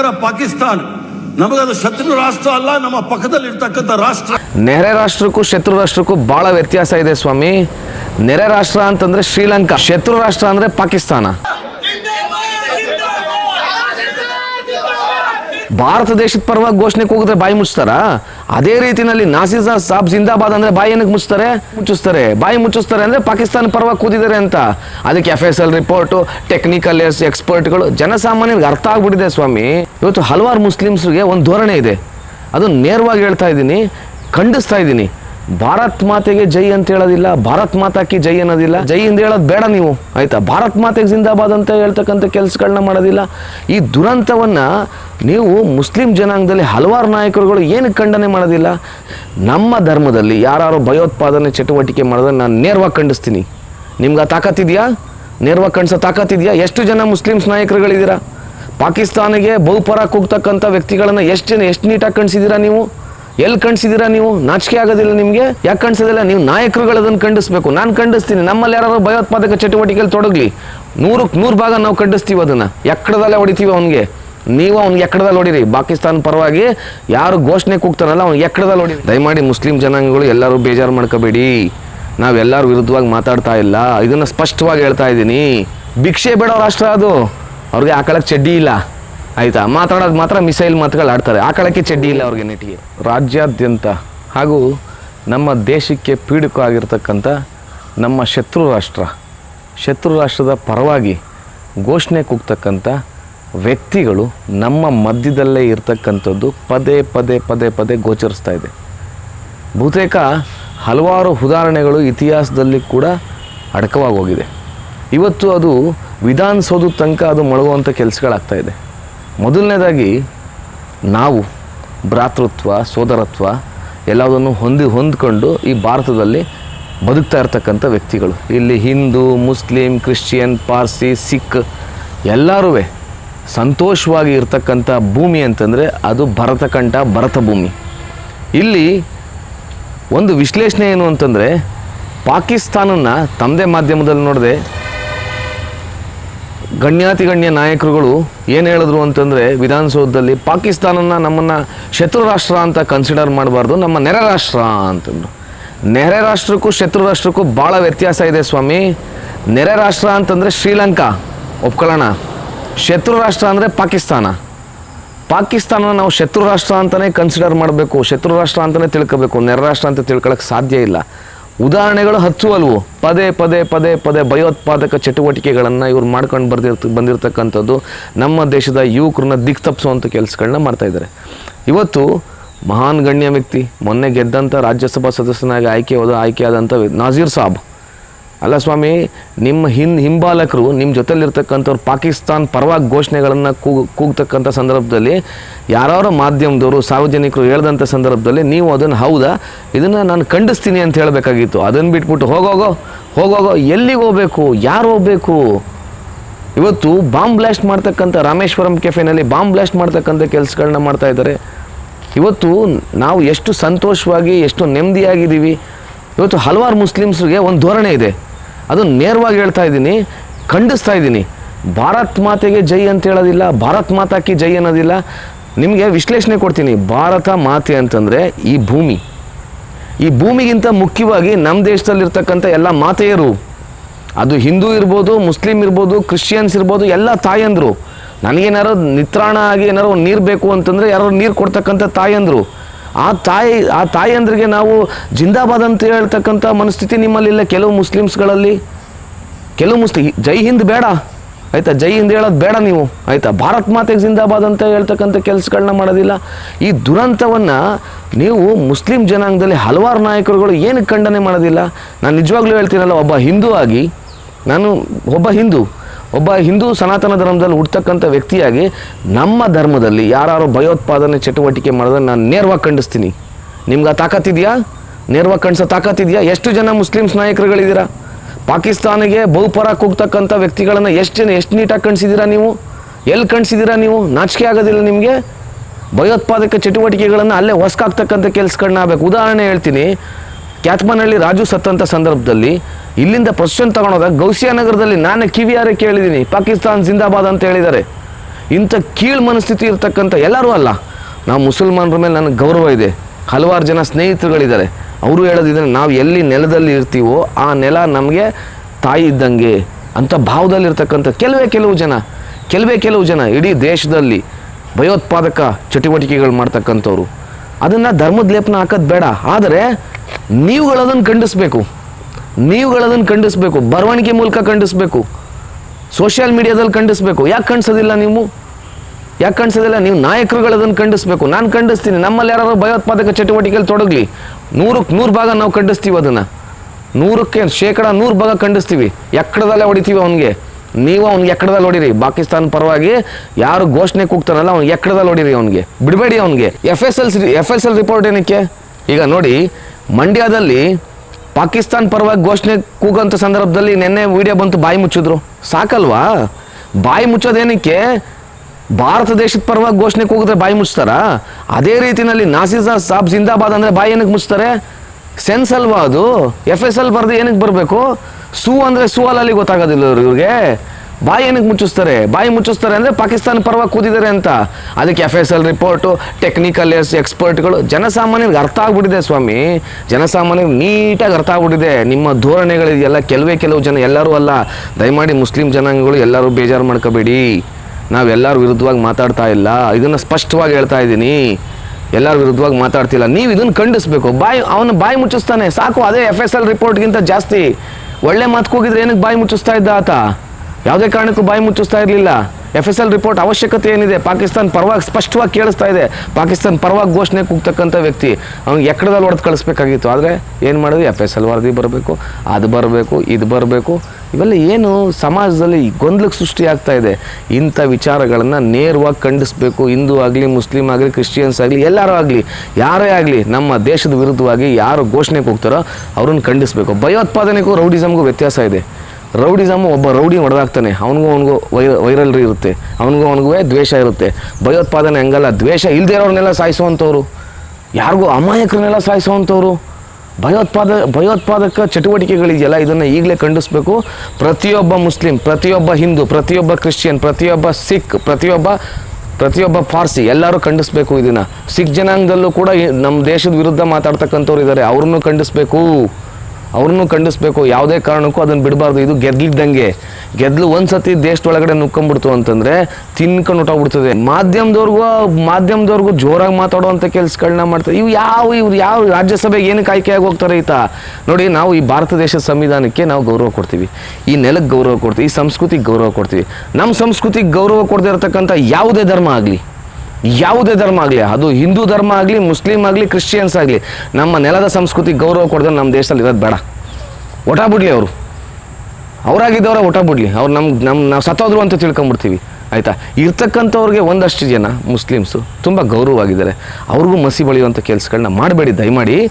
ಪ್ರಕಾರ ಪಾಕಿಸ್ತಾನ. ನಮಗದು ಶತ್ರು ರಾಷ್ಟ್ರ ಅಲ್ಲ, ನಮ್ಮ ಪಕ್ಕದಲ್ಲಿ ಇರ್ತಕ್ಕಂಥ ರಾಷ್ಟ್ರ. ನೆರೆ ರಾಷ್ಟ್ರಕ್ಕೂ ಶತ್ರು ರಾಷ್ಟ್ರಕ್ಕೂ ಬಹಳ ವ್ಯತ್ಯಾಸ ಇದೆ ಸ್ವಾಮಿ. ನೆರೆ ರಾಷ್ಟ್ರ ಅಂತಂದ್ರೆ ಶ್ರೀಲಂಕಾ, ಶತ್ರು ರಾಷ್ಟ್ರ ಅಂದ್ರೆ ಪಾಕಿಸ್ತಾನ. ಭಾರತ ದೇಶದ ಪರವಾಗಿ ಘೋಷಣೆ ಕೂಗಿದ್ರೆ ಬಾಯಿ ಮುಚ್ತಾರ ಅದೇ ರೀತಿನಲ್ಲಿ ನಾಸಿಜಾ ಸಾಬ್ ಜಿಂದಾಬಾದ್ ಅಂದ್ರೆ ಬಾಯಿ ಏನಕ್ಕೆ ಮುಚ್ತಾರೆ ಮುಚ್ಚಿಸ್ತಾರೆ ಬಾಯಿ ಮುಚ್ಚಿಸ್ತಾರೆ ಅಂದ್ರೆ ಪಾಕಿಸ್ತಾನ ಪರವಾಗಿ ಕೂದಿದ್ದಾರೆ ಅಂತ. ಅದಕ್ಕೆ F S L report technical ಎಕ್ಸ್ಪರ್ಟ್ಗಳು ಜನಸಾಮಾನ್ಯರಿಗೆ ಅರ್ಥ ಆಗ್ಬಿಟ್ಟಿದೆ ಸ್ವಾಮಿ. ಇವತ್ತು ಹಲವಾರು ಮುಸ್ಲಿಮ್ಸ್ಗೆ ಒಂದು ಧೋರಣೆ ಇದೆ. ಅದು ನೇರವಾಗಿ ಹೇಳ್ತಾ ಇದ್ದೀನಿ, ಖಂಡಿಸ್ತಾ ಇದ್ದೀನಿ. ಭಾರತ್ ಮಾತೆಗೆ ಜೈ ಅಂತ ಹೇಳೋದಿಲ್ಲ, ಭಾರತ್ ಮಾತಾಕಿ ಜೈ ಅನ್ನೋದಿಲ್ಲ. ಜೈ ಅಂತ ಹೇಳೋದು ಬೇಡ ನೀವು, ಆಯ್ತಾ? ಭಾರತ್ ಮಾತೆಗೆ ಜಿಂದಾಬಾದ್ ಅಂತ ಹೇಳ್ತಕ್ಕಂಥ ಕೆಲಸಗಳನ್ನ ಮಾಡೋದಿಲ್ಲ. ಈ ದುರಂತವನ್ನ ನೀವು ಮುಸ್ಲಿಂ ಜನಾಂಗದಲ್ಲಿ ಹಲವಾರು ನಾಯಕರುಗಳು ಏನಕ್ಕೆ ಖಂಡನೆ ಮಾಡೋದಿಲ್ಲ? ನಮ್ಮ ಧರ್ಮದಲ್ಲಿ ಯಾರು ಭಯೋತ್ಪಾದನೆ ಚಟುವಟಿಕೆ ಮಾಡಿದ್ರೆ ನಾನು ನೇರವಾಗಿ ಖಂಡಿಸ್ತೀನಿ. ನಿಮ್ಗೆ ಆ ತಾಕತ್ತಿದೆಯಾ ನೇರವಾಗಿ ಖಂಡಿಸೋ ತಾಕತ್ತಿದೆಯಾ ಎಷ್ಟು ಜನ ಮುಸ್ಲಿಮ್ಸ್ ನಾಯಕರುಗಳಿದ್ದೀರಾ? ಪಾಕಿಸ್ತಾನಿಗೆ ಬಹುಪರ ಕೂಗ್ತಕ್ಕಂಥ ವ್ಯಕ್ತಿಗಳನ್ನು ಎಷ್ಟು ಜನ, ಎಷ್ಟು ನೀಟಾಗಿ ಕಣಿಸಿದ್ದೀರಾ ನೀವು? ಎಲ್ಲಿ ಕಣಿಸಿದ್ದೀರಾ ನೀವು? ನಾಚಿಕೆ ಆಗೋದಿಲ್ಲ ನಿಮಗೆ? ಯಾಕೆ ಕಣಿಸೋದಿಲ್ಲ? ನೀವು ನಾಯಕರುಗಳು ಅದನ್ನು ಖಂಡಿಸ್ಬೇಕು. ನಾನು ಖಂಡಿಸ್ತೀನಿ. ನಮ್ಮಲ್ಲಿ ಯಾರು ಭಯೋತ್ಪಾದಕ ಚಟುವಟಿಕೆಯಲ್ಲಿ ತೊಡಗಲಿ. ನೂರಕ್ಕೆ ನೂರು ಭಾಗ ನಾವು ಖಂಡಿಸ್ತೀವಿ ಅದನ್ನು. ಎಕ್ಕಡದಲ್ಲೇ ಹೊಡಿತೀವಿ ಅವನಿಗೆ. ನೀವು ಅವ್ನಿಗೆ ಎಕ್ಕಡದಲ್ಲಿ ಹೊಡಿರಿ. ಪಾಕಿಸ್ತಾನ ಪರವಾಗಿ ಯಾರು ಘೋಷಣೆ ಕೂಗ್ತಾರಲ್ಲ, ಅವ್ನಿಗೆ ಎಕ್ಕಡದಲ್ಲಿ ಹೊಡಿ ದಯಮಾಡಿ ಮುಸ್ಲಿಂ ಜನಾಂಗಗಳು ಎಲ್ಲರೂ ಬೇಜಾರು ಮಾಡ್ಕೋಬೇಡಿ. ನಾವೆಲ್ಲರೂ ವಿರುದ್ಧವಾಗಿ ಮಾತಾಡ್ತಾ ಇಲ್ಲ. ಇದನ್ನು ಸ್ಪಷ್ಟವಾಗಿ ಹೇಳ್ತಾ ಇದ್ದೀನಿ. ಭಿಕ್ಷೆ ಬೇಡ ರಾಷ್ಟ್ರ ಅದು. ಅವ್ರಿಗೆ ಹಾಕಳಕ್ಕೆ ಚಡ್ಡಿ ಇಲ್ಲ. ಆಯ್ತಾ? ಮಾತಾಡೋದು ಮಾತ್ರ ಮಿಸೈಲ್ ಮಾತುಗಳು ಆಡ್ತಾರೆ. ಆಕಳಕ್ಕೆ ಚಡ್ಡಿ ಇಲ್ಲ ಅವ್ರಿಗೆ ನೆಟ್ಟಿಗೆ. ರಾಜ್ಯಾದ್ಯಂತ ಹಾಗೂ ನಮ್ಮ ದೇಶಕ್ಕೆ ಪೀಡಿಕ ಆಗಿರ್ತಕ್ಕಂಥ ನಮ್ಮ ಶತ್ರು ರಾಷ್ಟ್ರ, ಶತ್ರು ರಾಷ್ಟ್ರದ ಪರವಾಗಿ ಘೋಷಣೆ ಕೂಗ್ತಕ್ಕಂಥ ವ್ಯಕ್ತಿಗಳು ನಮ್ಮ ಮಧ್ಯದಲ್ಲೇ ಇರ್ತಕ್ಕಂಥದ್ದು ಪದೇ ಪದೇ ಪದೇ ಪದೇ ಗೋಚರಿಸ್ತಾ ಇದೆ. ಬಹುತೇಕ ಹಲವಾರು ಉದಾಹರಣೆಗಳು ಇತಿಹಾಸದಲ್ಲಿ ಕೂಡ ಅಡಕವಾಗಿ ಹೋಗಿದೆ. ಇವತ್ತು ಅದು ವಿಧಾನಸೌಧದ ತನಕ ಅದು ಮೊಳಗುವಂಥ ಕೆಲಸಗಳಾಗ್ತಾ ಇದೆ. ಮೊದಲನೇದಾಗಿ ನಾವು ಭ್ರಾತೃತ್ವ, ಸೋದರತ್ವ ಎಲ್ಲದನ್ನು ಹೊಂದಿ ಹೊಂದ್ಕೊಂಡು ಈ ಭಾರತದಲ್ಲಿ ಬದುಕ್ತಾ ಇರ್ತಕ್ಕಂಥ ವ್ಯಕ್ತಿಗಳು. ಇಲ್ಲಿ ಹಿಂದೂ, ಮುಸ್ಲಿಂ, ಕ್ರಿಶ್ಚಿಯನ್, ಪಾರ್ಸಿ, ಸಿಖ್ ಎಲ್ಲರೂ ಸಂತೋಷವಾಗಿ ಇರ್ತಕ್ಕಂಥ ಭೂಮಿ ಅಂತಂದರೆ ಅದು ಭರತಕಂಠ, ಭರತ ಭೂಮಿ. ಇಲ್ಲಿ ಒಂದು ವಿಶ್ಲೇಷಣೆ ಏನು ಅಂತಂದರೆ ಪಾಕಿಸ್ತಾನನ್ನು ತಮ್ಮದೇ ಮಾಧ್ಯಮದಲ್ಲಿ ನೋಡಿದೆ ಗಣ್ಯಾತಿ ಗಣ್ಯ ನಾಯಕರುಗಳು ಏನು ಹೇಳಿದ್ರು ಅಂತಂದರೆ ವಿಧಾನಸೌಧದಲ್ಲಿ ಪಾಕಿಸ್ತಾನನ ನಮ್ಮನ್ನು ಶತ್ರು ರಾಷ್ಟ್ರ ಅಂತ ಕನ್ಸಿಡರ್ ಮಾಡಬಾರ್ದು, ನಮ್ಮ ನೆರೆ ರಾಷ್ಟ್ರ ಅಂತಂದರು. ನೆರೆ ರಾಷ್ಟ್ರಕ್ಕೂ ಶತ್ರು ರಾಷ್ಟ್ರಕ್ಕೂ ಭಾಳ ವ್ಯತ್ಯಾಸ ಇದೆ ಸ್ವಾಮಿ. ನೆರೆ ರಾಷ್ಟ್ರ ಅಂತಂದರೆ ಶ್ರೀಲಂಕಾ, ಒಪ್ಕೊಳ್ಳೋಣ. ಶತ್ರು ರಾಷ್ಟ್ರ ಅಂದರೆ ಪಾಕಿಸ್ತಾನ. ಪಾಕಿಸ್ತಾನ ನಾವು ಶತ್ರು ರಾಷ್ಟ್ರ ಅಂತಲೇ ಕನ್ಸಿಡರ್ ಮಾಡಬೇಕು, ಶತ್ರು ರಾಷ್ಟ್ರ ಅಂತಲೇ ತಿಳ್ಕೋಬೇಕು. ನೆರೆ ರಾಷ್ಟ್ರ ಅಂತ ತಿಳ್ಕೊಳಕ್ಕೆ ಸಾಧ್ಯ ಇಲ್ಲ. ಉದಾಹರಣೆಗಳು ಹತ್ತು ಅಲ್ವು. ಪದೇ ಪದೇ ಪದೇ ಪದೇ ಭಯೋತ್ಪಾದಕ ಚಟುವಟಿಕೆಗಳನ್ನು ಇವ್ರು ಮಾಡ್ಕೊಂಡು ಬರ್ದಿರ್ತ, ಬಂದಿರತಕ್ಕಂಥದ್ದು ನಮ್ಮ ದೇಶದ ಯುವಕರನ್ನ ದಿಕ್ ತಪ್ಪಿಸುವಂಥ ಕೆಲಸಗಳನ್ನ ಮಾಡ್ತಾಯಿದ್ದಾರೆ ಇವತ್ತು ಮಹಾನ್ ಗಣ್ಯ ವ್ಯಕ್ತಿ, ಮೊನ್ನೆ ಗೆದ್ದಂಥ ರಾಜ್ಯಸಭಾ ಸದಸ್ಯನಾಗಿ ಆಯ್ಕೆ ಆಯ್ಕೆಯಾದಂಥ ನಾಜೀರ್ ಸಾಬ್. ಅಲ್ಲ ಸ್ವಾಮಿ, ನಿಮ್ಮ ಹಿನ್, ಹಿಂಬಾಲಕರು ನಿಮ್ಮ ಜೊತೆಲಿರ್ತಕ್ಕಂಥವ್ರು ಪಾಕಿಸ್ತಾನ್ ಪರವಾಗಿ ಘೋಷಣೆಗಳನ್ನು ಕೂಗ್, ಕೂಗ್ತಕ್ಕಂಥ ಸಂದರ್ಭದಲ್ಲಿ ಯಾರು ಮಾಧ್ಯಮದವರು, ಸಾರ್ವಜನಿಕರು ಹೇಳ್ದಂಥ ಸಂದರ್ಭದಲ್ಲಿ ನೀವು ಅದನ್ನು ಹೌದಾ? ಇದನ್ನು ನಾನು ಖಂಡಿಸ್ತೀನಿ ಅಂತ ಹೇಳಬೇಕಾಗಿತ್ತು. ಅದನ್ನು ಬಿಟ್ಬಿಟ್ಟು ಹೋಗೋಗೋ ಹೋಗೋಗೋ ಎಲ್ಲಿಗೆ ಹೋಗ್ಬೇಕು? ಯಾರು ಹೋಗ್ಬೇಕು? ಇವತ್ತು ಬಾಂಬ್ ಬ್ಲಾಸ್ಟ್ ಮಾಡ್ತಕ್ಕಂಥ ರಾಮೇಶ್ವರಂ ಕೆಫೆನಲ್ಲಿ ಬಾಂಬ್ ಬ್ಲಾಸ್ಟ್ ಮಾಡ್ತಕ್ಕಂಥ ಕೆಲಸಗಳನ್ನ ಮಾಡ್ತಾ ಇದ್ದಾರೆ. ಇವತ್ತು ನಾವು ಎಷ್ಟು ಸಂತೋಷವಾಗಿ, ಎಷ್ಟು ನೆಮ್ಮದಿಯಾಗಿದ್ದೀವಿ. ಇವತ್ತು ಹಲವಾರು ಮುಸ್ಲಿಮ್ಸ್ಗೆ ಒಂದು ಧೋರಣೆ ಇದೆ. ಅದು ನೇರವಾಗಿ ಹೇಳ್ತಾ ಇದ್ದೀನಿ, ಖಂಡಿಸ್ತಾ ಇದ್ದೀನಿ. ಭಾರತ್ ಮಾತೆಗೆ ಜೈ ಅಂತ ಹೇಳೋದಿಲ್ಲ, ಭಾರತ್ ಮಾತಾಕಿ ಜೈ ಅನ್ನೋದಿಲ್ಲ. ನಿಮಗೆ ವಿಶ್ಲೇಷಣೆ ಕೊಡ್ತೀನಿ, ಭಾರತ ಮಾತೆ ಅಂತಂದರೆ ಈ ಭೂಮಿ. ಈ ಭೂಮಿಗಿಂತ ಮುಖ್ಯವಾಗಿ ನಮ್ಮ ದೇಶದಲ್ಲಿರ್ತಕ್ಕಂಥ ಎಲ್ಲ ಮಾತೆಯರು. ಅದು ಹಿಂದೂ ಇರ್ಬೋದು, ಮುಸ್ಲಿಂ ಇರ್ಬೋದು, ಕ್ರಿಶ್ಚಿಯನ್ಸ್ ಇರ್ಬೋದು, ಎಲ್ಲ ತಾಯಂದರು. ನನಗೇನಾರು ನಿತ್ರಾಣ ಆಗಿ ಏನಾರು ನೀರು ಬೇಕು ಅಂತಂದರೆ ಯಾರೋ ನೀರು ಕೊಡ್ತಕ್ಕಂಥ ತಾಯಂದರು. ಆ ತಾಯಿ, ಆ ತಾಯಂದ್ರಿಗೆ ನಾವು ಜಿಂದಾಬಾದ್ ಅಂತ ಹೇಳ್ತಕ್ಕಂಥ ಮನಸ್ಥಿತಿ ನಿಮ್ಮಲ್ಲಿಲ್ಲ ಕೆಲವು ಮುಸ್ಲಿಮ್ಸ್ಗಳಲ್ಲಿ? ಕೆಲವು ಮುಸ್ಲಿ, ಜೈ ಹಿಂದ್ ಬೇಡ. ಆಯ್ತಾ? ಜೈ ಹಿಂದ್ ಹೇಳೋದು ಬೇಡ ನೀವು. ಆಯ್ತಾ? ಭಾರತ್ ಮಾತೆಗೆ ಜಿಂದಾಬಾದ್ ಅಂತ ಹೇಳ್ತಕ್ಕಂಥ ಕೆಲಸಗಳನ್ನ ಮಾಡೋದಿಲ್ಲ. ಈ ದುರಂತವನ್ನು ನೀವು ಮುಸ್ಲಿಂ ಜನಾಂಗದಲ್ಲಿ ಹಲವಾರು ನಾಯಕರುಗಳು ಏನಕ್ಕೆ ಖಂಡನೆ ಮಾಡೋದಿಲ್ಲ? ನಾನು ನಿಜವಾಗ್ಲೂ ಹೇಳ್ತೀನಲ್ಲ, ಒಬ್ಬ ಹಿಂದೂ ಆಗಿ, ನಾನು, ಒಬ್ಬ ಹಿಂದೂ. ಒಬ್ಬ ಹಿಂದೂ ಸನಾತನ ಧರ್ಮದಲ್ಲಿ ಹುಡ್ತಕ್ಕಂಥ ವ್ಯಕ್ತಿಯಾಗಿ ನಮ್ಮ ಧರ್ಮದಲ್ಲಿ ಯಾರು ಭಯೋತ್ಪಾದನೆ ಚಟುವಟಿಕೆ ಮಾಡೋದನ್ನು ನಾನು ನೇರವಾಗಿ ಖಂಡಿಸ್ತೀನಿ. ನಿಮ್ಗೆ ಆ ತಾಕತ್ತಿದೆಯಾ ನೇರವಾಗಿ ಖಂಡಿಸೋ ತಾಕತ್ತಿದೆಯಾ ಎಷ್ಟು ಜನ ಮುಸ್ಲಿಮ್ಸ್ ನಾಯಕರುಗಳಿದ್ದೀರಾ? ಪಾಕಿಸ್ತಾನಿಗೆ ಬಹುಪರ ಕೂಗ್ತಕ್ಕಂಥ ವ್ಯಕ್ತಿಗಳನ್ನು ಎಷ್ಟು ಜನ ಎಷ್ಟು ನೀಟಾಗಿ ಕಣಿಸಿದ್ದೀರಾ ನೀವು? ಎಲ್ಲಿ ಕಣಿಸಿದ್ದೀರಾ ನೀವು? ನಾಚಿಕೆ ಆಗೋದಿಲ್ಲ ನಿಮಗೆ? ಭಯೋತ್ಪಾದಕ ಚಟುವಟಿಕೆಗಳನ್ನು ಅಲ್ಲೇ ಹೊಸಕಾಗ್ತಕ್ಕಂಥ ಕೆಲಸಗಳನ್ನ ಆಗಬೇಕು. ಉದಾಹರಣೆ ಹೇಳ್ತೀನಿ. ಕ್ಯಾತ್ಮನಹಳ್ಳಿ ರಾಜು ಸತ್ತಂಥ ಸಂದರ್ಭದಲ್ಲಿ ಇಲ್ಲಿಂದ ಪ್ರೊಸೆಷನ್ ತಗೊಂಡೋದಾಗ ಗೌಸಿಯಾ ನಗರದಲ್ಲಿ ನಾನೇ ಕಿವಿಯಾರೆ ಕೇಳಿದ್ದೀನಿ. ಪಾಕಿಸ್ತಾನ್ ಜಿಂದಾಬಾದ್ ಅಂತ ಹೇಳಿದ್ದಾರೆ. ಇಂಥ ಕೀಳು ಮನಸ್ಥಿತಿ ಇರ್ತಕ್ಕಂಥ ಎಲ್ಲರೂ ಅಲ್ಲ, ನಾವು ಮುಸಲ್ಮಾನರ ಮೇಲೆ ನನಗೆ ಗೌರವ ಇದೆ. ಹಲವಾರು ಜನ ಸ್ನೇಹಿತರುಗಳಿದ್ದಾರೆ. ಅವರು ಹೇಳೋದಿದ್ರೆ ನಾವು ಎಲ್ಲಿ ನೆಲದಲ್ಲಿ ಇರ್ತೀವೋ ಆ ನೆಲ ನಮಗೆ ತಾಯಿ ಇದ್ದಂಗೆ ಅಂಥ ಭಾವದಲ್ಲಿರ್ತಕ್ಕಂಥ ಕೆಲವೇ ಕೆಲವು ಜನ, ಕೆಲವೇ ಕೆಲವು ಜನ ಇಡೀ ದೇಶದಲ್ಲಿ ಭಯೋತ್ಪಾದಕ ಚಟುವಟಿಕೆಗಳು ಮಾಡ್ತಕ್ಕಂಥವ್ರು. ಅದನ್ನು ಧರ್ಮದ ಲೇಪನ ಹಾಕೋದು ಬೇಡ. ಆದರೆ ನೀವುಗಳದನ್ನು ಖಂಡಿಸ್ಬೇಕು. ನೀವುಗಳದನ್ನು ಖಂಡಿಸಬೇಕು. ಬರವಣಿಗೆ ಮೂಲಕ ಖಂಡಿಸ್ಬೇಕು. ಸೋಷಿಯಲ್ ಮೀಡಿಯಾದಲ್ಲಿ ಖಂಡಿಸ್ಬೇಕು. ಯಾಕೆ ಖಂಡಿಸೋದಿಲ್ಲ ನೀವು? ಯಾಕೆ ಕಾಣಿಸೋದಿಲ್ಲ ನೀವು ನಾಯಕರುಗಳು ಅದನ್ನು ಖಂಡಿಸ್ಬೇಕು. ನಾನು ಖಂಡಿಸ್ತೀನಿ. ನಮ್ಮಲ್ಲಿ ಯಾರಾದರೂ ಭಯೋತ್ಪಾದಕ ಚಟುವಟಿಕೆಯಲ್ಲಿ ತೊಡಗಲಿ. ನೂರಕ್ಕೆ ನೂರು ಭಾಗ ನಾವು ಖಂಡಿಸ್ತೀವಿ ಅದನ್ನು. ನೂರಕ್ಕೆ ಶೇಕಡ ನೂರು ಭಾಗ ಖಂಡಿಸ್ತೀವಿ. ಎಕ್ಕಡದಲ್ಲೇ ಹೊಡಿತೀವಿ ಅವನಿಗೆ. ನೀವು ಅವ್ನಿಗೆ ಎಕ್ಕಡದಲ್ಲಿ ಹೊಡಿರಿ. ಪಾಕಿಸ್ತಾನ ಪರವಾಗಿ ಯಾರು ಘೋಷಣೆ ಕೂಗ್ತಾರಲ್ಲ ಅವ್ನಿಗೆ ಎಕ್ಕಡದಲ್ಲಿ ಹೊಡಿರಿ ಅವನಿಗೆ. ಬಿಡಬೇಡಿ ಅವನಿಗೆ. F S L F S L report ಏನಕ್ಕೆ? ಈಗ ನೋಡಿ ಮಂಡ್ಯದಲ್ಲಿ ಪಾಕಿಸ್ತಾನ್ ಪರವಾಗಿ ಘೋಷಣೆ ಕೂಗಂತ ಸಂದರ್ಭದಲ್ಲಿ ನಿನ್ನೆ ವಿಡಿಯೋ ಬಂತು ಬಾಯಿ ಮುಚ್ಚಿದ್ರು. ಸಾಕಲ್ವಾ? ಬಾಯಿ ಮುಚ್ಚೋದೇನಕ್ಕೆ ಭಾರತ ದೇಶದ ಪರವಾಗಿ ಘೋಷಣೆ ಕೂಗಿದ್ರೆ ಬಾಯಿ ಮುಚ್ತಾರಾ? ಅದೇ ರೀತಿನಲ್ಲಿ ನಾಸಿಜಾ ಸಾಬ್ ಜಿಂದಾಬಾದ್ ಅಂದರೆ ಬಾಯಿ ಏನಕ್ಕೆ ಮುಚ್ತಾರೆ? ಸೆನ್ಸ್ ಅಲ್ವಾ ಅದು? ಎಫ್ ಎಸ್ ಎಲ್ ಬರೆದು ಏನಕ್ಕೆ ಬರಬೇಕು? ಸೂ ಅಂದರೆ ಸೂ ಅಲ್ಲಿ ಗೊತ್ತಾಗೋದಿಲ್ಲ ಇವ್ರಿಗೆ. ಬಾಯಿ ಏನಕ್ಕೆ ಮುಚ್ಚಿಸ್ತಾರೆ? ಬಾಯಿ ಮುಚ್ಚಿಸ್ತಾರೆ ಅಂದರೆ ಪಾಕಿಸ್ತಾನ ಪರವಾಗಿ ಕೂದಿದ್ದಾರೆ ಅಂತ. ಅದಕ್ಕೆ F S L report technical ಎಕ್ಸ್ಪರ್ಟ್ಗಳು ಜನಸಾಮಾನ್ಯರಿಗೆ ಅರ್ಥ ಆಗ್ಬಿಟ್ಟಿದೆ ಸ್ವಾಮಿ. ಜನಸಾಮಾನ್ಯರಿಗೆ ನೀಟಾಗಿ ಅರ್ಥ ಆಗ್ಬಿಟ್ಟಿದೆ. ನಿಮ್ಮ ಧೋರಣೆಗಳಿದೆಯಲ್ಲ, ಕೆಲವೇ ಕೆಲವು ಜನ ಎಲ್ಲರೂ ಅಲ್ಲ. ದಯಮಾಡಿ ಮುಸ್ಲಿಂ ಜನಾಂಗಗಳು ಎಲ್ಲರೂ ಬೇಜಾರು ಮಾಡ್ಕೋಬೇಡಿ. ನಾವೆಲ್ಲರೂ ವಿರುದ್ಧವಾಗಿ ಮಾತಾಡ್ತಾ ಇಲ್ಲ. ಇದನ್ನು ಸ್ಪಷ್ಟವಾಗಿ ಹೇಳ್ತಾ ಇದ್ದೀನಿ. ಎಲ್ಲರ ವಿರುದ್ಧವಾಗಿ ಮಾತಾಡ್ತಿಲ್ಲ. ನೀವು ಇದನ್ನು ಖಂಡಿಸ್ಬೇಕು. ಬಾಯಿ, ಅವನು ಬಾಯಿ ಮುಚ್ಚಿಸ್ತಾನೆ. ಸಾಕು, ಅದೇ ಎಫ್ ಎಸ್ ಎಲ್ ರಿಪೋರ್ಟ್ಗಿಂತ ಜಾಸ್ತಿ. ಒಳ್ಳೆ ಮಾತು ಕೂಗಿದ್ರೆ ಏನಕ್ಕೆ ಬಾಯಿ ಮುಚ್ಚಿಸ್ತಾ ಇದ್ದ ಆತ? ಯಾವುದೇ ಕಾರಣಕ್ಕೂ ಬಾಯಿ ಮುಚ್ಚಿಸ್ತಾ ಇರಲಿಲ್ಲ. ಎಫ್ ಎಸ್ ಎಲ್ ರಿಪೋರ್ಟ್ ಅವಶ್ಯಕತೆ ಏನಿದೆ? ಪಾಕಿಸ್ತಾನ ಪರವಾಗಿ ಸ್ಪಷ್ಟವಾಗಿ ಕೇಳಿಸ್ತಾ ಇದೆ. ಪಾಕಿಸ್ತಾನ ಪರವಾಗಿ ಘೋಷಣೆ ಕೂಗ್ತಕ್ಕಂಥ ವ್ಯಕ್ತಿ. ಅವ್ನಿಗೆ ಎಕ್ಕಡದಲ್ಲಿ ಹೊಡೆದು ಕಳಿಸ್ಬೇಕಾಗಿತ್ತು. ಆದರೆ ಏನು ಮಾಡಿದ್ವಿ? ಎಫ್ ಎಸ್ ಎಲ್ ವರದಿ ಬರಬೇಕು, ಅದು ಬರಬೇಕು, ಇದು ಬರಬೇಕು. ಇವೆಲ್ಲ ಏನು ಸಮಾಜದಲ್ಲಿ ಗೊಂದಲಕ್ಕೆ ಸೃಷ್ಟಿ ಆಗ್ತಾ ಇದೆ. ಇಂಥ ವಿಚಾರಗಳನ್ನು ನೇರವಾಗಿ ಖಂಡಿಸಬೇಕು. ಹಿಂದೂ ಆಗಲಿ, ಮುಸ್ಲಿಂ ಆಗಲಿ, ಕ್ರಿಶ್ಚಿಯನ್ಸ್ ಆಗಲಿ, ಎಲ್ಲರೂ ಆಗಲಿ, ಯಾರೇ ಆಗಲಿ, ನಮ್ಮ ದೇಶದ ವಿರುದ್ಧವಾಗಿ ಯಾರು ಘೋಷಣೆ ಕೂಗ್ತಾರೋ ಅವ್ರನ್ನ ಖಂಡಿಸಬೇಕು. ಭಯೋತ್ಪಾದನೆಗೂ ರೌಡಿಸಮ್ಗೂ ವ್ಯತ್ಯಾಸ ಇದೆ. ರೌಡಿಸಮ್ ಒಬ್ಬ ರೌಡಿ ಹೊಡೆದಾಗ್ತಾನೆ ಅವನಿಗೂ ಅವನಿಗೂ ವೈರ ವೈರಲ್ರಿ ಇರುತ್ತೆ. ಅವನಿಗೂ ಅವನಿಗೂ ದ್ವೇಷ ಇರುತ್ತೆ. ಭಯೋತ್ಪಾದನೆ ಹಂಗಲ್ಲ. ದ್ವೇಷ ಇಲ್ಲದೆ ಇರೋರನ್ನೆಲ್ಲ ಸಾಯಿಸುವಂಥವ್ರು. ಯಾರಿಗೂ ಅಮಾಯಕರನ್ನೆಲ್ಲ ಸಾಯಿಸುವಂಥವ್ರು. ಭಯೋತ್ಪಾದ, ಭಯೋತ್ಪಾದಕ ಚಟುವಟಿಕೆಗಳಿದೆಯಲ್ಲ ಇದನ್ನು ಈಗಲೇ ಖಂಡಿಸ್ಬೇಕು. ಪ್ರತಿಯೊಬ್ಬ ಮುಸ್ಲಿಂ, ಪ್ರತಿಯೊಬ್ಬ ಹಿಂದೂ, ಪ್ರತಿಯೊಬ್ಬ ಕ್ರಿಶ್ಚಿಯನ್, ಪ್ರತಿಯೊಬ್ಬ ಸಿಖ್, ಪ್ರತಿಯೊಬ್ಬ ಪ್ರತಿಯೊಬ್ಬ ಫಾರ್ಸಿ ಎಲ್ಲರೂ ಖಂಡಿಸ್ಬೇಕು ಇದನ್ನು. ಸಿಖ್ ಜನಾಂಗದಲ್ಲೂ ಕೂಡ ನಮ್ಮ ದೇಶದ ವಿರುದ್ಧ ಮಾತಾಡ್ತಕ್ಕಂಥವ್ರು ಇದ್ದಾರೆ ಅವ್ರನ್ನೂ ಖಂಡಿಸ್ಬೇಕು. ಅವ್ರನ್ನೂ ಖಂಡಿಸ್ಬೇಕು. ಯಾವುದೇ ಕಾರಣಕ್ಕೂ ಅದನ್ನು ಬಿಡಬಾರ್ದು. ಇದು ಗೆದ್ಲಿದ್ದಂಗೆ ಗೆದ್ಲು ಒಂದ್ಸತಿ ದೇಶದೊಳಗಡೆ ನುಕ್ಕೊಂಡ್ಬಿಡ್ತು ಅಂತಂದರೆ ತಿನ್ಕೊಂಡು ಹೊಟ್ಟೋಗ್ಬಿಡ್ತದೆ. ಮಾಧ್ಯಮದವ್ರಿಗೂ ಮಾಧ್ಯಮದವ್ರಿಗೂ ಜೋರಾಗಿ ಮಾತಾಡುವಂಥ ಕೆಲಸಗಳನ್ನ ಮಾಡ್ತಾರೆ. ಇವು ಯಾವ, ಇವ್ರು ಯಾವ ರಾಜ್ಯಸಭೆಗೆ ಏನಕ್ಕೆ ಆಯ್ಕೆಯಾಗಿ ಹೋಗ್ತಾರೆ ಈತ? ನೋಡಿ, ನಾವು ಈ ಭಾರತ ದೇಶದ ಸಂವಿಧಾನಕ್ಕೆ ನಾವು ಗೌರವ ಕೊಡ್ತೀವಿ. ಈ ನೆಲಕ್ಕೆ ಗೌರವ ಕೊಡ್ತೀವಿ. ಈ ಸಂಸ್ಕೃತಿಗೆ ಗೌರವ ಕೊಡ್ತೀವಿ. ನಮ್ಮ ಸಂಸ್ಕೃತಿಗೆ ಗೌರವ ಕೊಡದೇ ಇರತಕ್ಕಂಥ ಯಾವುದೇ ಧರ್ಮ ಆಗಲಿ ಯಾವುದೇ ಧರ್ಮ ಆಗಲಿ, ಅದು ಹಿಂದೂ ಧರ್ಮ ಆಗಲಿ, ಮುಸ್ಲಿಂ ಆಗಲಿ, ಕ್ರಿಶ್ಚಿಯನ್ಸ್ ಆಗಲಿ, ನಮ್ಮ ನೆಲದ ಸಂಸ್ಕೃತಿ ಗೌರವ ಕೊಡ್ದ್ರೆ ನಮ್ಮ ದೇಶದಲ್ಲಿ ಇರೋದು ಬೇಡ. ಒಟ ಬಿಡಲಿ ಅವರು. ಅವರಾಗಿದ್ದವರ ಒಟ ಬಿಡಲಿ. ಅವ್ರು ನಮ್ಮ ನಮ್ಮ ನಾವು ಸತ್ತೋದ್ರು ಅಂತ ತಿಳ್ಕೊಂಬಿಡ್ತೀವಿ. ಆಯಿತಾ? ಇರ್ತಕ್ಕಂಥವ್ರಿಗೆ ಒಂದಷ್ಟು ಜನ ಮುಸ್ಲಿಮ್ಸು ತುಂಬ ಗೌರವವಾಗಿದ್ದಾರೆ. ಅವ್ರಿಗೂ ಮಸಿ ಬಳಿಯುವಂಥ ಕೆಲಸಗಳನ್ನ ಮಾಡಬೇಡಿ, ದಯಮಾಡಿ.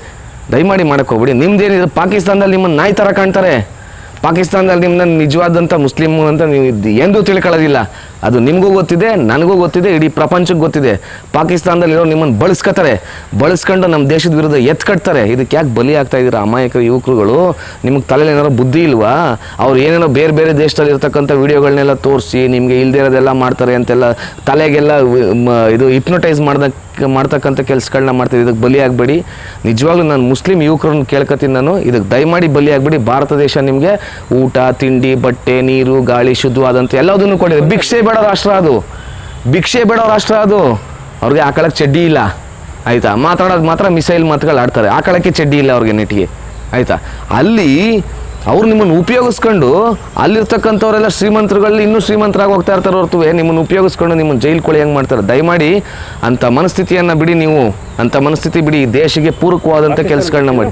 ದಯಮಾಡಿ ಮಾಡಕ್ಕೆ ಹೋಗ್ಬೇಡಿ. ನಿಮ್ದೇನಿದೆ? ಪಾಕಿಸ್ತಾನದಲ್ಲಿ ನಿಮ್ಮನ್ನು ನಾಯಿ ಥರ ಕಾಣ್ತಾರೆ. ಪಾಕಿಸ್ತಾನದಲ್ಲಿ ನಿಮ್ಮನ್ನ ನಿಜವಾದಂಥ ಮುಸ್ಲಿಮ್ ಅಂತ ನೀವು ಎಂದೂ ತಿಳ್ಕೊಳ್ಳೋದಿಲ್ಲ. ಅದು ನಿಮಗೂ ಗೊತ್ತಿದೆ, ನನಗೂ ಗೊತ್ತಿದೆ, ಇಡೀ ಪ್ರಪಂಚಕ್ಕೆ ಗೊತ್ತಿದೆ. ಪಾಕಿಸ್ತಾನದಲ್ಲಿರೋ ನಿಮ್ಮನ್ನು ಬಳಸ್ಕೊತಾರೆ. ಬಳಸ್ಕೊಂಡು ನಮ್ಮ ದೇಶದ ವಿರುದ್ಧ ಎತ್ಕಟ್ತಾರೆ ಇದಕ್ಕೆ ಯಾಕೆ ಬಲಿ ಆಗ್ತಾ ಇದ್ದೀರಾ? ಅಮಾಯಕ ಯುವಕರುಗಳು, ನಿಮಗೆ ತಲೆಯಲ್ಲಿ ಏನಾರೋ ಬುದ್ಧಿ ಇಲ್ವಾ? ಅವ್ರು ಏನೇನೋ ಬೇರೆ ಬೇರೆ ದೇಶದಲ್ಲಿ ಇರ್ತಕ್ಕಂಥ ವಿಡಿಯೋಗಳನ್ನೆಲ್ಲ ತೋರಿಸಿ, ನಿಮಗೆ ಇಲ್ಲದೇ ಇರೋದೆಲ್ಲ ಮಾಡ್ತಾರೆ ಅಂತೆಲ್ಲ ತಲೆಗೆಲ್ಲ ಇದು ಹಿಪ್ನೊಟೈಸ್ ಮಾಡ್ದ ಮಾಡ್ತಕ್ಕಂಥ ಕೆಲಸಗಳನ್ನ ಮಾಡ್ತೀವಿ ಇದಕ್ಕೆ ಬಲಿ ಆಗಬೇಡಿ. ನಿಜವಾಗ್ಲೂ ನಾನು ಮುಸ್ಲಿಂ ಯುವಕರನ್ನ ಕೇಳ್ಕೊತೀನಿ ನಾನು. ಇದಕ್ಕೆ ದಯಮಾಡಿ ಬಲಿ ಆಗಬೇಡಿ. ಭಾರತ ದೇಶ ನಿಮಗೆ ಊಟ, ತಿಂಡಿ, ಬಟ್ಟೆ, ನೀರು, ಗಾಳಿ ಶುದ್ಧವಾದಂಥ ಎಲ್ಲದನ್ನು ಕೊಡಿದೆ ಭಿಕ್ಷೆ ಬೇಡ ರಾಷ್ಟ್ರ ಅದು. ಭಿಕ್ಷೆ ಬೇಡ ರಾಷ್ಟ್ರ ಅದು. ಅವ್ರಿಗೆ ಆಕಳಕ್ಕೆ ಚಡ್ಡಿ ಇಲ್ಲ. ಆಯಿತಾ? ಮಾತಾಡೋದು ಮಾತ್ರ ಮಿಸೈಲ್ ಮಾತುಗಳು ಆಡ್ತಾರೆ. ಆಕಳಕ್ಕೆ ಚಡ್ಡಿ ಇಲ್ಲ ಅವ್ರಿಗೆ ನೆಟ್ಟಿಗೆ ಆಯಿತಾ? ಅಲ್ಲಿ ಅವ್ರು ನಿಮ್ಮನ್ನು ಉಪಯೋಗಿಸ್ಕೊಂಡು ಅಲ್ಲಿರ್ತಕ್ಕಂಥವರೆಲ್ಲ ಶ್ರೀಮಂತರುಗಳಲ್ಲಿ ಇನ್ನೂ ಶ್ರೀಮಂತರಾಗಿ ಹೋಗ್ತಾ ಇರ್ತಾರೆ ಹೊರತು ನಿಮ್ಮನ್ನು ಉಪಯೋಗಿಸ್ಕೊಂಡು ನಿಮ್ಮನ್ನು ಜೈಲು ಕೊಳಿ ಹೆಂಗೆ ಮಾಡ್ತಾರೆ? ದಯಮಾಡಿ ಅಂಥ ಮನಸ್ಥಿತಿಯನ್ನು ಬಿಡಿ ನೀವು. ಅಂಥ ಮನಸ್ಥಿತಿ ಬಿಡಿ. ದೇಶಕ್ಕೆ ಪೂರಕವಾದಂಥ ಕೆಲಸಗಳನ್ನ ಮಾಡಿ.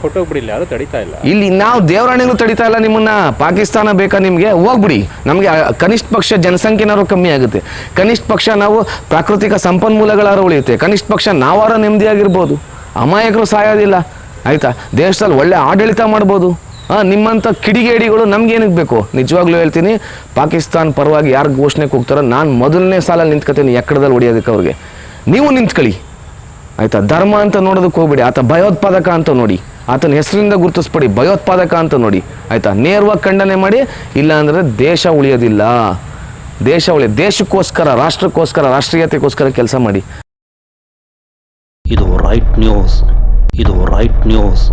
ಇಲ್ಲಿ? ನಾವು ದೇವರಾಣಿನೂ ತಡಿತಾ ಇಲ್ಲ ನಿಮ್ಮನ್ನ. ಪಾಕಿಸ್ತಾನ ಬೇಕಾ ನಿಮಗೆ? ಹೋಗ್ಬಿಡಿ. ನಮಗೆ ಕನಿಷ್ಠ ಪಕ್ಷ ಜನಸಂಖ್ಯೆನಾರು ಕಮ್ಮಿ ಆಗುತ್ತೆ. ಕನಿಷ್ಠ ಪಕ್ಷ ನಾವು ಪ್ರಾಕೃತಿಕ ಸಂಪನ್ಮೂಲಗಳಾರು ಉಳಿಯುತ್ತೆ. ಕನಿಷ್ಠ ಪಕ್ಷ ನಾವಾರ ನೆಮ್ಮದಿಯಾಗಿರ್ಬೋದು. ಅಮಾಯಕರು ಸಾಯೋದಿಲ್ಲ. ಆಯಿತಾ? ದೇಶದಲ್ಲಿ ಒಳ್ಳೆ ಆಡಳಿತ ಮಾಡ್ಬೋದು. ಹಾಂ ನಿಮ್ಮಂಥ ಕಿಡಿಗೇಡಿಗಳು ನಮ್ಗೇನಕ್ಕೆ ಬೇಕು? ನಿಜವಾಗ್ಲೂ ಹೇಳ್ತೀನಿ, ಪಾಕಿಸ್ತಾನ್ ಪರವಾಗಿ ಯಾರು ಘೋಷಣೆಗೆ ಹೋಗ್ತಾರೋ ನಾನು ಮೊದಲನೇ ಸಾಲಲ್ಲಿ ನಿಂತ್ಕೊತೀನಿ ಎಕ್ಕಡದಲ್ಲಿ ಹೊಡಿಯೋದಕ್ಕೆ ಅವ್ರಿಗೆ. ನೀವು ನಿಂತ್ಕೊಳ್ಳಿ ಆಯಿತಾ? ಧರ್ಮ ಅಂತ ನೋಡೋದಕ್ಕೆ ಹೋಗ್ಬೇಡಿ, ಆತ ಭಯೋತ್ಪಾದಕ ಅಂತ ನೋಡಿ, ಆತನ ಹೆಸರಿಂದ ಗುರುತಿಸ್ಬೇಡಿ, ಭಯೋತ್ಪಾದಕ ಅಂತ ನೋಡಿ. ಆಯಿತಾ? ನೇರವಾಗಿ ಖಂಡನೆ ಮಾಡಿ, ಇಲ್ಲ ಅಂದರೆ ದೇಶ ಉಳಿಯೋದಿಲ್ಲ. ದೇಶ ಉಳಿಯ, ದೇಶಕ್ಕೋಸ್ಕರ, ರಾಷ್ಟ್ರಕ್ಕೋಸ್ಕರ, ರಾಷ್ಟ್ರೀಯತೆಗೋಸ್ಕರ ಕೆಲಸ ಮಾಡಿ. ಇದು ರೈಟ್ ನ್ಯೂಸ್ ಇದು ರೈಟ್ ನ್ಯೂಸ್